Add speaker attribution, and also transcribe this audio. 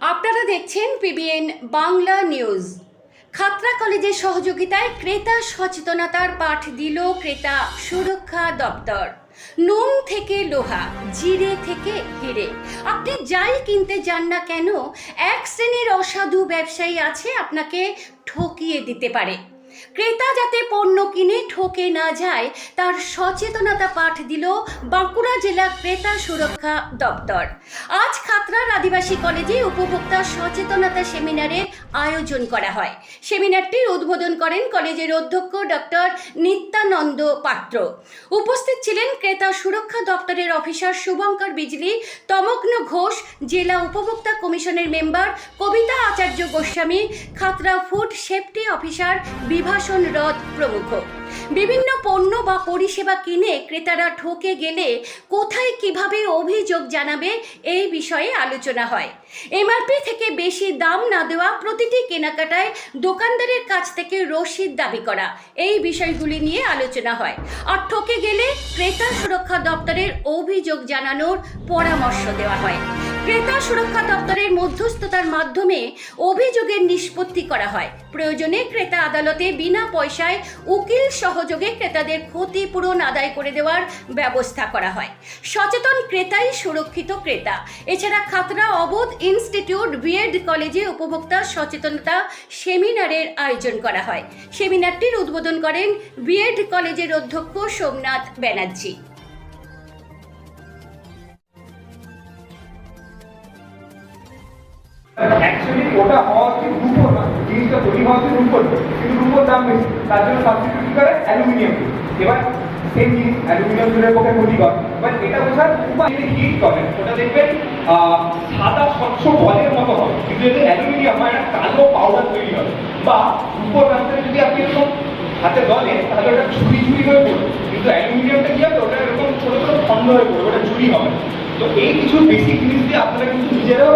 Speaker 1: আপনারা দেখছেন PBN Bangla news. Khatra কলেজের সহযোগিতায় ক্রেতা সচেতনতার পাঠ দিল ক্রেতা সুরক্ষা দপ্তর। নুন থেকে লোহা, জিরে থেকে হিরে। আপনি যাই কিনতে যান না কেন, এক শ্রেণির অসাধু ব্যবসায়ী আছে আপনাকে ঠকিয়ে দিতে পারে। ক্রেতা যাতে পণ্য কিনে ঠকে না যায়, তার সচেতনতা পাঠ দিল বাঁকুড়া জেলা ক্রেতা সুরক্ষা দপ্তর। আজ খাতড়ার আদিবাসী কলেজে উপভোক্তা সচেতনতা সেমিনারের আয়োজন করা হয়। সেমিনারটির উদ্বোধন করেন কলেজের অধ্যক্ষ ডক্টর নিত্যানন্দ পাত্র। উপস্থিত ছিলেন ক্রেতা সুরক্ষা দপ্তরের অফিসার শুভঙ্কর বিজলি, তমগ্ন ঘোষ, জেলা উপভোক্তা কমিশনের member Kabita Acharya Goswami, Khatra food safety officer Bibhashan Rath প্রমুখ। বিভিন্ন পণ্য বা পরিষেবা কিনে ক্রেতারা ঠকে গেলে কোথায় কীভাবে অভিযোগ জানাবে এই বিষয়ে আলোচনা হয়। এমআরপি থেকে বেশি দাম না দেওয়া প্রতিটি কেনাকাটায় দোকানদারের কাছ থেকে রসিদ দাবি করা, এই বিষয়গুলি নিয়ে আলোচনা হয়। আর ঠকে গেলে ক্রেতা সুরক্ষা দপ্তরের অভিযোগ জানানোর পরামর্শ দেওয়া হয়। ক্রেতা সুরক্ষা দপ্তরের মধ্যস্থতার মাধ্যমে অভিযোগের নিষ্পত্তি করা হয়। প্রয়োজনে ক্রেতা আদালতে বিনা পয়সায় উকিল সহযোগে ক্রেতাদের ক্ষতিপূরণ আদায় করে দেওয়ার ব্যবস্থা করা হয়। সচেতন ক্রেতাই সুরক্ষিত ক্রেতা। এছাড়া খাতড়া অবোধ ইনস্টিটিউট বিএড কলেজে উপভোক্তা সচেতনতা সেমিনারের আয়োজন করা হয়। সেমিনারটির উদ্বোধন করেন বিএড কলেজের অধ্যক্ষ সোমনাথ ব্যানার্জি।
Speaker 2: অ্যাকচুয়ালি ওটা হওয়া উচিত রূপো না, জিনিসটা তৈরি হওয়া উচিত রূপোর। কিন্তু রূপোর দাম বেশি, তার জন্য সাবস্টিটিউট করে? অ্যালুমিনিয়াম এবার সেম জিনিস অ্যালুমিনিয়াম চুলের পক্ষে ক্ষতিকর এবার এটা বোঝার উপায় যদি হিট করেন ওটা দেখবেন সাদা স্বচ্ছ বলের মতো হবে। কিন্তু যদি অ্যালুমিনিয়াম হয় একটা কালো পাউডার তৈরি হবে। বা রূপোর রাস্তায় যদি আপনি এরকম হাতে দলেন তাহলে ওটা ঝুড়ি ঝুড়ি হয়ে পড়বে। কিন্তু অ্যালুমিনিয়ামটা কি হবে? ওটা এরকম ছোট ছোট খন্ড হয়ে পড়বে, ওটা ঝুড়ি হবে। তো এই কিছু বেসিক জিনিস দিয়ে আপনারা কিন্তু নিজেরাও